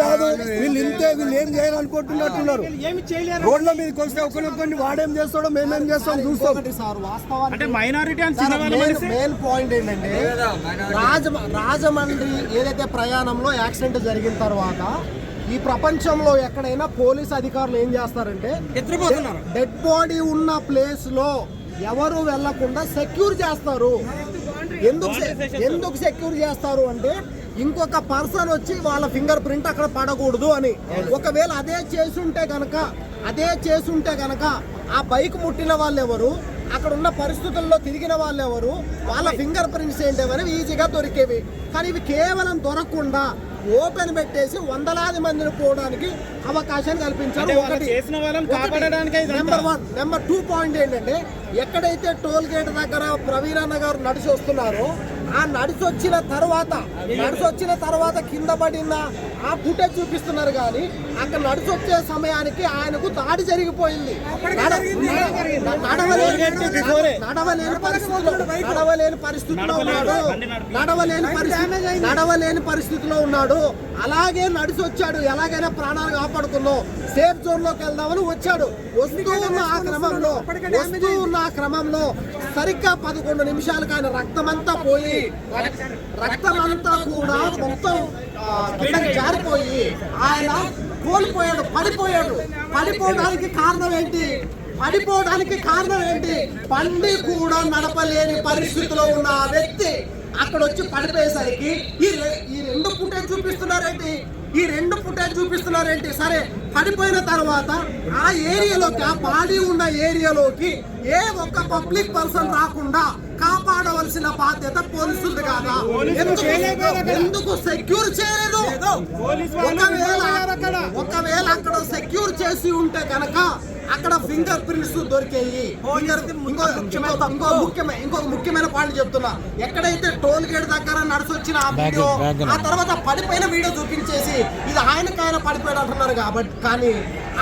కాదు. వీళ్ళు ఇంతే వీళ్ళు ఏం చేయాలనుకుంటున్నట్టున్నారు రోడ్ల మీదకి వస్తే ఒకరికొకరిని వాడేం చేస్తాడో మేమేం చేస్తాం చూస్తాం. ఒకటి సార్ వాస్తవానికి అంటే మైనారిటీ మెయిన్ పాయింట్ ఏంటంటే రాజ రాజమండ్రి ఏదైతే ప్రయాణంలో యాక్సిడెంట్ జరిగిన తర్వాత ఈ ప్రపంచంలో ఎక్కడైనా పోలీస్ అధికారులు ఏం చేస్తారంటే డెడ్ బాడీ ఉన్న ప్లేస్లో ఎవరు వెళ్ళకుండా సెక్యూర్ చేస్తారు. ఎందుకు ఎందుకు సెక్యూర్ చేస్తారు అంటే ఇంకొక పర్సన్ వచ్చి వాళ్ళ ఫింగర్ ప్రింట్ అక్కడ పడకూడదు అని. ఒకవేళ అదే చేసుంటే గనక అదే చేసుంటే గనక ఆ బైక్ ముట్టిన వాళ్ళు ఎవరు అక్కడ ఉన్న పరిస్థితుల్లో తిరిగిన వాళ్ళు ఎవరు వాళ్ళ ఫింగర్ ప్రింట్స్ ఏంటేవని ఈజీగా దొరికేవి. కానీ ఇవి కేవలం దొరకకుండా ఓపెన్ పెట్టేసి వందలాది మందిని పోవడానికి అవకాశం కల్పించారు ఒకటి. Number one number two point ఏంటంటే ఎక్కడైతే టోల్ గేట్ దగ్గర ప్రవీణన్న గారు నడిచి వస్తున్నారో ఆ నడిచి వచ్చిన తర్వాత నడిచి వచ్చిన తర్వాత కింద పడిన ఆ ఫుటేజ్ చూపిస్తున్నారు కానీ అక్కడ నడిచి వచ్చే సమయానికి ఆయనకు దాడి జరిగిపోయింది. నడ- నడ- నడవలేని పరిస్థితిలో నడవలేని పరిస్థితిలో ఉన్నాడు. నడవలేని పరిస్థితి నడవలేని పరిస్థితిలో ఉన్నాడు. అలాగే నడిచి వచ్చాడు. ఎలాగైనా ప్రాణాలు కాపాడుకుందాం. సేఫ్ జోన్లోకి వెళ్దామని వచ్చాడు. వస్తూ ఉన్న ఆ క్రమంలో వస్తూ ఉన్న ఆ క్రమంలో సరిగ్గా పదకొండు నిమిషాలకు ఆయన రక్తమంతా పోయి రక్తమంతా కూడా మొత్తం ఆ, కిందకి జారిపోయి ఆయన కోల్పోయాడు పడిపోయాడు. పడిపోవడానికి కారణం ఏంటి? పడిపోవడానికి కారణం ఏంటి? బండి కూడా నడపలేని పరిస్థితిలో ఉన్న ఆ వ్యక్తి అక్కడ వచ్చి పడిపోయేసరికి ఈ ఈ రెండు ఫుటేజ్ చూపిస్తున్నారేంటి? ఈ రెండు ఫుటేజ్ చూపిస్తున్నారేంటి? సరే పడిపోయిన తర్వాత ఆ ఏరియాలోకి ఆ బాడీ ఉన్న ఏరియాలోకి ఏ ఒక్క పబ్లిక్ పర్సన్ రాకుండా కాపాడవలసిన బాధ్యత పోలీసులది కాదా? ఎందుకు- ఎందుకు సెక్యూర్ చేయలేదు? ఒకవేళ ఒకవేళ అక్కడ సెక్యూర్ చేసి ఉంటే కనుక అక్కడ ఫింగర్ ప్రింట్స్ దొరికాయి. ఇంకో ముఖ్యమైన ఇంకొక ముఖ్యమైన పాయింట్ చెప్తున్నా. ఎక్కడైతే టోల్ గేట్ దగ్గర నడిచొచ్చిన ఆ వీడియో ఆ తర్వాత పడిపోయిన వీడియో చూపించేసి ఇది ఆయనకి ఆయన పడిపోయాడు అంటున్నారు కాబట్టి కానీ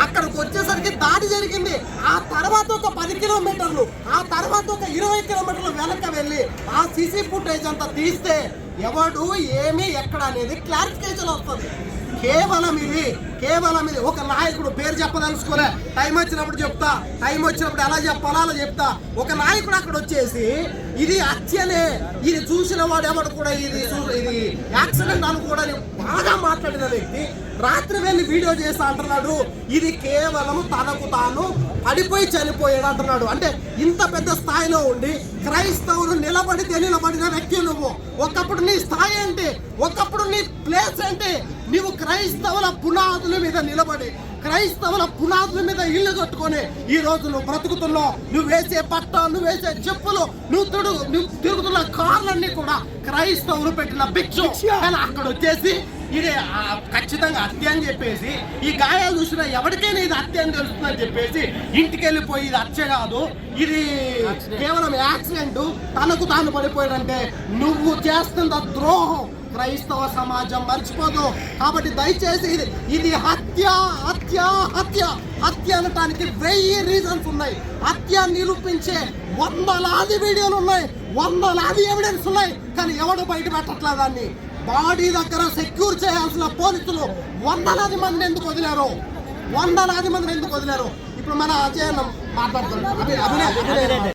అక్కడికి వచ్చేసరికి దాడి జరిగింది. ఆ తర్వాత ఒక పది కిలోమీటర్లు ఆ తర్వాత ఒక ఇరవై కిలోమీటర్లు వెనక వెళ్ళి ఆ సీసీ ఫుటేజ్ అంతా తీస్తే ఎవడు ఏమి ఎక్కడ అనేది క్లారిఫికేషన్ వస్తుంది. కేవలం ఇది కేవలం ఇది. ఒక నాయకుడు పేరు చెప్పదలుచుకోలే. టైం వచ్చినప్పుడు చెప్తా టైం వచ్చినప్పుడు ఎలా చెప్పాలా అలా చెప్తా. ఒక నాయకుడు అక్కడ వచ్చేసి ఇది హత్యనే ఇది చూసిన వాడు ఎవడు కూడా ఇది ఇది యాక్సిడెంట్ అనుకోవడానికి బాగా మాట్లాడిన వ్యక్తి రాత్రి వెళ్ళి వీడియో చేస్తా అంటున్నాడు. ఇది కేవలం తనకు తాను పడిపోయి చనిపోయాడు అంటున్నాడు. అంటే ఇంత పెద్ద స్థాయిలో ఉండి క్రైస్తవులు నిలబడితే నిలబడిన వ్యక్తి నువ్వు. ఒకప్పుడు నీ స్థాయి ఏంటి? ఒకప్పుడు నీ ప్లేస్ ఏంటి? నీవు క్రైస్తవుల పునాదుల మీద నిలబడి క్రైస్తవుల పునాదుల మీద ఇల్లు కట్టుకొని ఈ రోజు నువ్వు బ్రతుకుతున్నావు. నువ్వు వేసే బట్ట నువ్వు వేసే చెప్పులు నువ్వు తిరుగు నువ్వు తిరుగుతున్న కార్లన్నీ కూడా క్రైస్తవులు పెట్టిన భిక్ష. కానీ అక్కడ వచ్చేసి ఇది ఖచ్చితంగా హత్య అని చెప్పేసి ఈ గాయాలు చూసిన ఎవరికైనా ఇది హత్య అని తెలుస్తుందని చెప్పేసి ఇంటికి వెళ్ళిపోయి ఇది హత్య కాదు. ఇది కేవలం యాక్సిడెంట్ తనకు తాను పడిపోయాడంటే నువ్వు చేస్తున్న ద్రోహం క్రైస్తవ సమాజం మర్చిపోదు. కాబట్టి దయచేసి ఇది ఇది హత్య హత్య హత్య హత్య అనటానికి వెయ్యి రీజన్స్ ఉన్నాయి. హత్య నిరూపించే వందలాది వీడియోలు ఉన్నాయి. వందలాది ఎవిడెన్స్ ఉన్నాయి. కానీ ఎవడు బయట పెట్టట్లేదు దాన్ని? బాడీ దగ్గర సెక్యూర్ చేయాల్సిన పోలీసులు వందలాది మంది ఎందుకు వదిలారు? వందలాది మందిని ఎందుకు వదిలారు? ఇప్పుడు మన అజయనం మాట్లాడుతున్నాం అభినయ్ అభినయ్.